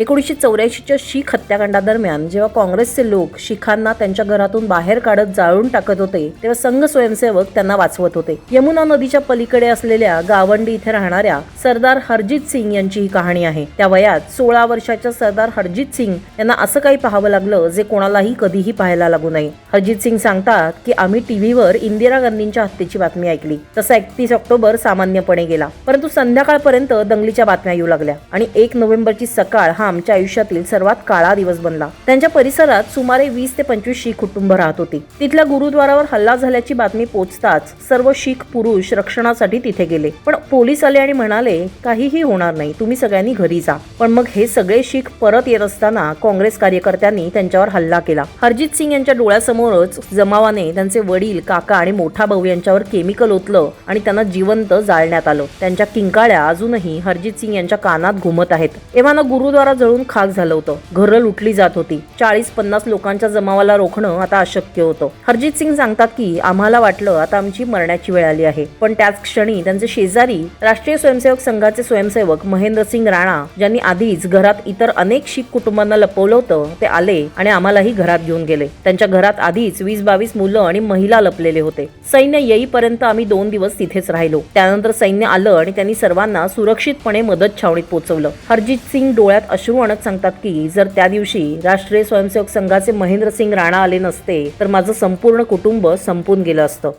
एकोणीसशे चौऱ्याऐंशीच्या शीख हत्याकांडादरम्यान जेव्हा काँग्रेसचे लोक शिखांना त्यांच्या घरातून बाहेर काढत जाळून टाकत होते तेव्हा संघ स्वयंसेवक त्यांना वाचवत होते. यमुना नदीच्या पलीकडे असलेल्या गावंडी इथे राहणाऱ्या सरदार हरजित सिंग यांची ही कहाणी आहे. त्या वयात सोळा वर्षाच्या सरदार हरजित सिंग यांना असं काही पाहावं लागलं जे कोणालाही कधीही पाहायला लागू नये. हरजित सिंग सांगतात की आम्ही टीव्हीवर इंदिरा गांधींच्या हत्येची बातमी ऐकली. तसा एकतीस ऑक्टोबर सामान्यपणे गेला. परंतु संध्याकाळपर्यंत दंगलीच्या बातम्या येऊ लागल्या आणि एक नोव्हेंबरची सकाळ हा आमच्या आयुष्यातील सर्वात काळा दिवस बनला. त्यांच्या परिसरात सुमारे वीस ते पंचवीस शीख कुटुंब राहत होती. तिथल्या गुरुद्वारावर हल्ला झाल्याची बातमी पोचताच सर्व शीख पुरुष रक्षणासाठी तिथे गेले. पण पोलीस आले आणि म्हणाले काहीही होणार नाही तुम्ही सगळ्यांनी घरी जा. पण मग हे सगळे शीख परत येत असताना काँग्रेस कार्यकर्त्यांनी त्यांच्यावर हल्ला केला. हरजित सिंग यांच्या डोळ्यासमोरच जमावाने त्यांचे वडील काका आणि मोठा भाऊ यांच्यावर केमिकल ओतलं आणि त्यांना जिवंत जाळण्यात आलं. त्यांच्या किंकाळ्या अजूनही हरजित सिंग यांच्या कानात घुमत आहेत. एव्हाना गुरुद्वारा जळून खाक झालं होतं. घरं लुटली जात होती. चाळीस पन्नास लोकांच्या जमावाला रोखणं आता अशक्य होतं. हरजित सिंग सांगतात की आम्हाला वाटलं आता आमची मरण्याची वेळ आली आहे. पण त्याच क्षणी त्यांचे शेजारी राष्ट्रीय स्वयंसेवक संघाचे स्वयंसेवक महेंद्र सिंग राणा ज्यांनी आधीच घरात इतर अनेक शीख कुटुंबांना लपवलं होतं ते आले आणि आम्हालाही घरात घेऊन गेले. त्यांच्या घरात आधीच वीस बावीस मुलं आणि महिला लपलेले होते. सैन्य येईपर्यंत आम्ही दोन दिवस तिथेच राहिलो. त्यानंतर सैन्य आलं आणि त्यांनी सर्वांना सुरक्षितपणे मदत छावणीत पोहोचवलं हरजित सिंग डोळ्यात अश्रू आणत सांगतात की जर त्या दिवशी राष्ट्रीय स्वयंसेवक संघाचे महेंद्रसिंग राणा आले नसते तर माझं संपूर्ण कुटुंब संपून गेलं असतं.